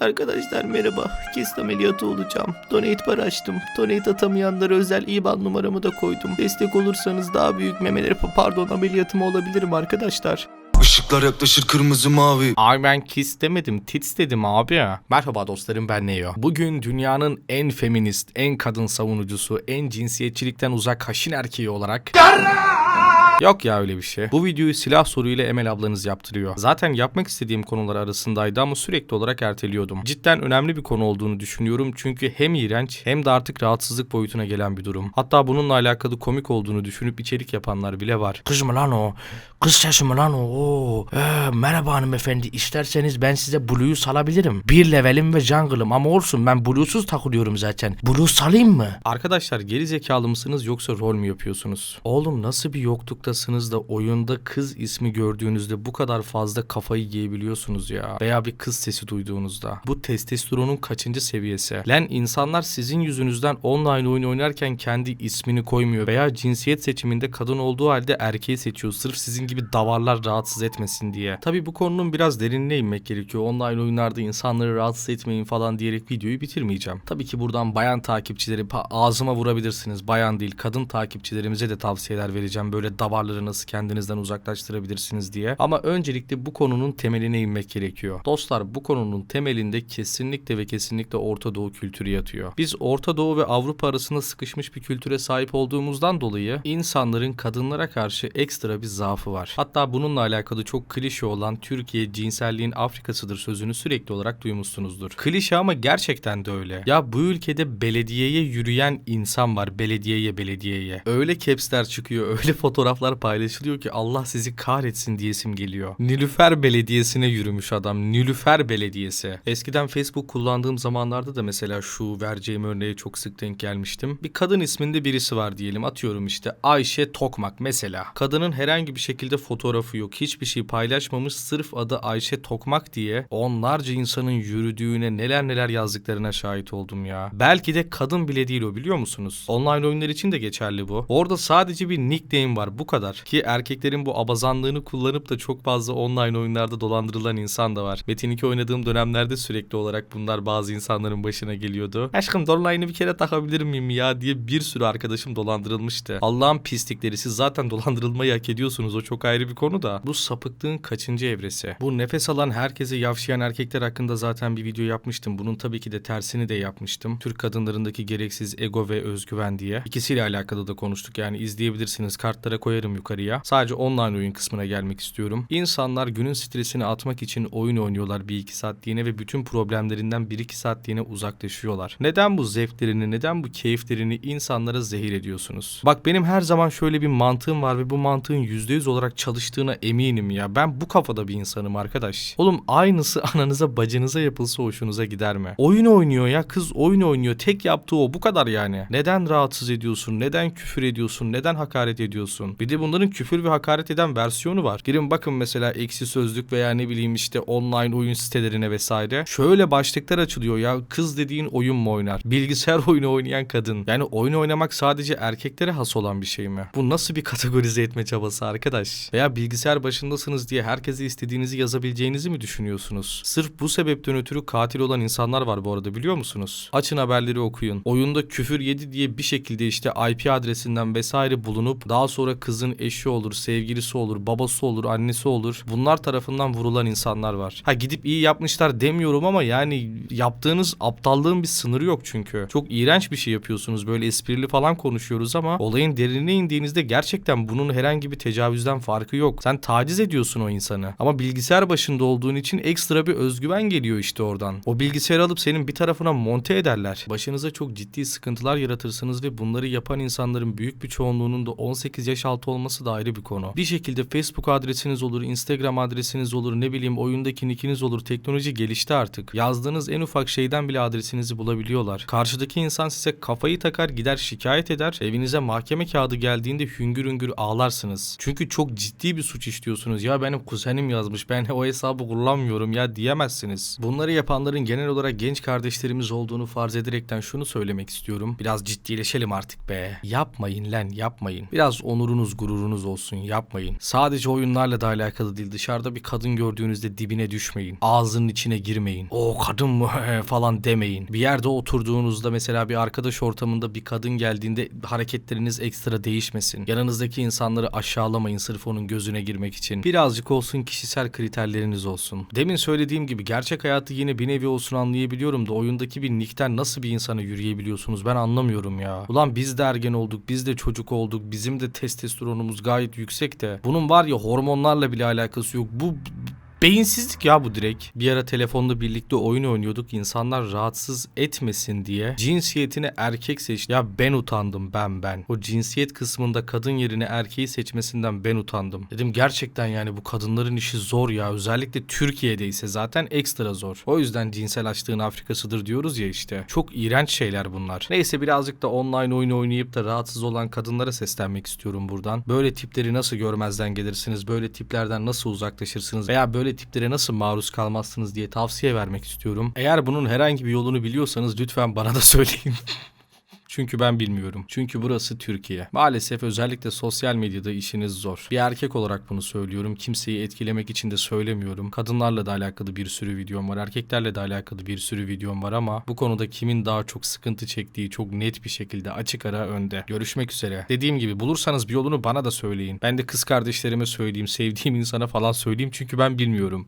Arkadaşlar merhaba. Kist ameliyatı olacağım. Donate para açtım. Donate atamayanlara özel IBAN numaramı da koydum. Destek olursanız daha büyük memeleri pardon ameliyatım olabilirim arkadaşlar. Işıklar yaklaşır kırmızı mavi. Ay ben kiss demedim, tits dedim abi. Merhaba dostlarım ben Neo. Bugün dünyanın en feminist, en kadın savunucusu, en cinsiyetçilikten uzak haşin erkeği olarak... Yok ya öyle bir şey. Bu videoyu silah soruyla Emel ablanız yaptırıyor. Zaten yapmak istediğim konular arasındaydı ama sürekli olarak erteliyordum. Cidden önemli bir konu olduğunu düşünüyorum çünkü hem iğrenç hem de artık rahatsızlık boyutuna gelen bir durum. Hatta bununla alakalı komik olduğunu düşünüp içerik yapanlar bile var. Kız mı lan o? Kız sesi lan o? Ee, merhaba hanımefendi. İsterseniz ben size Blue'yu salabilirim. Bir levelim ve jungle'ım ama olsun ben Blue'suz takılıyorum zaten. Blue salayım mı? Arkadaşlar geri zekalı mısınız yoksa rol mü yapıyorsunuz? Oğlum nasıl bir yokluktasınız da oyunda kız ismi gördüğünüzde bu kadar fazla kafayı yiyebiliyorsunuz ya? Veya bir kız sesi duyduğunuzda. Bu testosteronun kaçıncı seviyesi? Lan insanlar sizin yüzünüzden online oyun oynarken kendi ismini koymuyor veya cinsiyet seçiminde kadın olduğu halde erkeği seçiyor sırf sizin gibi davarlar rahatsız etmesin diye. Tabi bu konunun biraz derinine inmek gerekiyor. Online oyunlarda insanları rahatsız etmeyin falan diyerek videoyu bitirmeyeceğim. Tabii ki buradan bayan takipçileri ağzıma vurabilirsiniz. Bayan değil kadın takipçilerimize de tavsiyeler vereceğim. Böyle davarları nasıl kendinizden uzaklaştırabilirsiniz diye. Ama öncelikle bu konunun temeline inmek gerekiyor. Dostlar bu konunun temelinde kesinlikle ve kesinlikle Orta Doğu kültürü yatıyor. Biz Orta Doğu ve Avrupa arasında sıkışmış bir kültüre sahip olduğumuzdan dolayı insanların kadınlara karşı ekstra bir zaafı var. Hatta bununla alakalı çok klişe olan Türkiye cinselliğin Afrikasıdır sözünü sürekli olarak duymuşsunuzdur. Klişe ama gerçekten de öyle. Ya bu ülkede belediyeye yürüyen insan var. Belediyeye belediyeye. Öyle capsler çıkıyor, öyle fotoğraflar paylaşılıyor ki Allah sizi kahretsin diyesim geliyor. Nilüfer Belediyesi'ne yürümüş adam. Nilüfer Belediyesi. Eskiden Facebook kullandığım zamanlarda da mesela şu vereceğim örneğe çok sık denk gelmiştim. Bir kadın isminde birisi var diyelim. Atıyorum işte Ayşe Tokmak mesela. Kadının herhangi bir şekilde fotoğrafı yok. Hiçbir şey paylaşmamış. Sırf adı Ayşe Tokmak diye onlarca insanın yürüdüğüne neler neler yazdıklarına şahit oldum ya. Belki de kadın bile değil o biliyor musunuz? Online oyunlar için de geçerli bu. Orada sadece bir nickname var bu kadar. Ki erkeklerin bu abazanlığını kullanıp da çok fazla online oyunlarda dolandırılan insan da var. Metin 2 oynadığım dönemlerde sürekli olarak bunlar bazı insanların başına geliyordu. Aşkım Downline'ı bir kere takabilir miyim ya diye bir sürü arkadaşım dolandırılmıştı. Allah'ın pislikleri siz zaten dolandırılmayı hak ediyorsunuz o çok ayrı bir konu da. Bu sapıklığın kaçıncı evresi? Bu nefes alan herkese yavşayan erkekler hakkında zaten bir video yapmıştım. Bunun tabii ki de tersini de yapmıştım. Türk kadınlarındaki gereksiz ego ve özgüven diye. İkisiyle alakalı da konuştuk yani izleyebilirsiniz. Kartlara koyarım yukarıya. Sadece online oyun kısmına gelmek istiyorum. İnsanlar günün stresini atmak için oyun oynuyorlar 1-2 saatliğine ve bütün problemlerinden 1-2 saatliğine uzaklaşıyorlar. Neden bu zevklerini, neden bu keyiflerini insanlara zehir ediyorsunuz? Bak benim her zaman şöyle bir mantığım var ve bu mantığın %100 olarak çalıştığına eminim ya. Ben bu kafada bir insanım arkadaş. Oğlum aynısı ananıza bacınıza yapılsa hoşunuza gider mi? Oyun oynuyor ya kız oyun oynuyor. Tek yaptığı o bu kadar yani. Neden rahatsız ediyorsun? Neden küfür ediyorsun? Neden hakaret ediyorsun? Bir de bunların küfür ve hakaret eden versiyonu var. Girin bakın mesela eksi sözlük veya ne bileyim işte online oyun sitelerine vesaire. Şöyle başlıklar açılıyor ya kız dediğin oyun mu oynar? Bilgisayar oyunu oynayan kadın. Yani oyun oynamak sadece erkeklere has olan bir şey mi? Bu nasıl bir kategorize etme çabası arkadaş? Veya bilgisayar başındasınız diye herkese istediğinizi yazabileceğinizi mi düşünüyorsunuz? Sırf bu sebepten ötürü katil olan insanlar var bu arada biliyor musunuz? Açın haberleri okuyun. Oyunda küfür yedi diye bir şekilde işte IP adresinden vesaire bulunup daha sonra kızın eşi olur, sevgilisi olur, babası olur, annesi olur. Bunlar tarafından vurulan insanlar var. Ha gidip iyi yapmışlar demiyorum ama yani yaptığınız aptallığın bir sınırı yok çünkü. Çok iğrenç bir şey yapıyorsunuz. Böyle esprili falan konuşuyoruz ama olayın derinine indiğinizde gerçekten bunun herhangi bir tecavüzden farkı yok. Sen taciz ediyorsun o insanı. Ama bilgisayar başında olduğun için ekstra bir özgüven geliyor işte oradan. O bilgisayarı alıp senin bir tarafına monte ederler. Başınıza çok ciddi sıkıntılar yaratırsınız ve bunları yapan insanların büyük bir çoğunluğunun da 18 yaş altı olması da ayrı bir konu. Bir şekilde Facebook adresiniz olur, Instagram adresiniz olur, ne bileyim oyundaki nickiniz olur. Teknoloji gelişti artık. Yazdığınız en ufak şeyden bile adresinizi bulabiliyorlar. Karşıdaki insan size kafayı takar gider şikayet eder. Evinize mahkeme kağıdı geldiğinde hüngür hüngür ağlarsınız. Çünkü çok ciddi bir suç işliyorsunuz. Ya benim kuzenim yazmış ben o hesabı kullanmıyorum ya diyemezsiniz. Bunları yapanların genel olarak genç kardeşlerimiz olduğunu farz ederekten şunu söylemek istiyorum. Biraz ciddileşelim artık be. Yapmayın lan yapmayın. Biraz onurunuz gururunuz olsun yapmayın. Sadece oyunlarla da alakalı değil. Dışarıda bir kadın gördüğünüzde dibine düşmeyin. Ağzının içine girmeyin. O kadın mı falan demeyin. Bir yerde oturduğunuzda mesela bir arkadaş ortamında bir kadın geldiğinde hareketleriniz ekstra değişmesin. Yanınızdaki insanları aşağılamayın sırf onun gözüne girmek için. Birazcık olsun kişisel kriterleriniz olsun. Demin söylediğim gibi gerçek hayatı yine bir nevi olsun anlayabiliyorum da oyundaki bir nickten nasıl bir insana yürüyebiliyorsunuz ben anlamıyorum ya. Ulan biz de ergen olduk, biz de çocuk olduk, bizim de testosteronumuz gayet yüksek de. Bunun var ya hormonlarla bile alakası yok. Bu Beyinsizlik ya bu direkt. Bir ara telefonda birlikte oyun oynuyorduk. İnsanlar rahatsız etmesin diye cinsiyetini erkek seçti. Ya ben utandım ben ben. O cinsiyet kısmında kadın yerine erkeği seçmesinden ben utandım. Dedim gerçekten yani bu kadınların işi zor ya. Özellikle Türkiye'de ise zaten ekstra zor. O yüzden cinsel açlığın Afrikasıdır diyoruz ya işte. Çok iğrenç şeyler bunlar. Neyse birazcık da online oyun oynayıp da rahatsız olan kadınlara seslenmek istiyorum buradan. Böyle tipleri nasıl görmezden gelirsiniz? Böyle tiplerden nasıl uzaklaşırsınız? Veya böyle tiplere nasıl maruz kalmazsınız diye tavsiye vermek istiyorum. Eğer bunun herhangi bir yolunu biliyorsanız lütfen bana da söyleyin. Çünkü ben bilmiyorum. Çünkü burası Türkiye. Maalesef özellikle sosyal medyada işiniz zor. Bir erkek olarak bunu söylüyorum. Kimseyi etkilemek için de söylemiyorum. Kadınlarla da alakalı bir sürü videom var. Erkeklerle de alakalı bir sürü videom var ama bu konuda kimin daha çok sıkıntı çektiği çok net bir şekilde açık ara önde. Görüşmek üzere. Dediğim gibi bulursanız bir yolunu bana da söyleyin. Ben de kız kardeşlerime söyleyeyim, sevdiğim insana falan söyleyeyim çünkü ben bilmiyorum.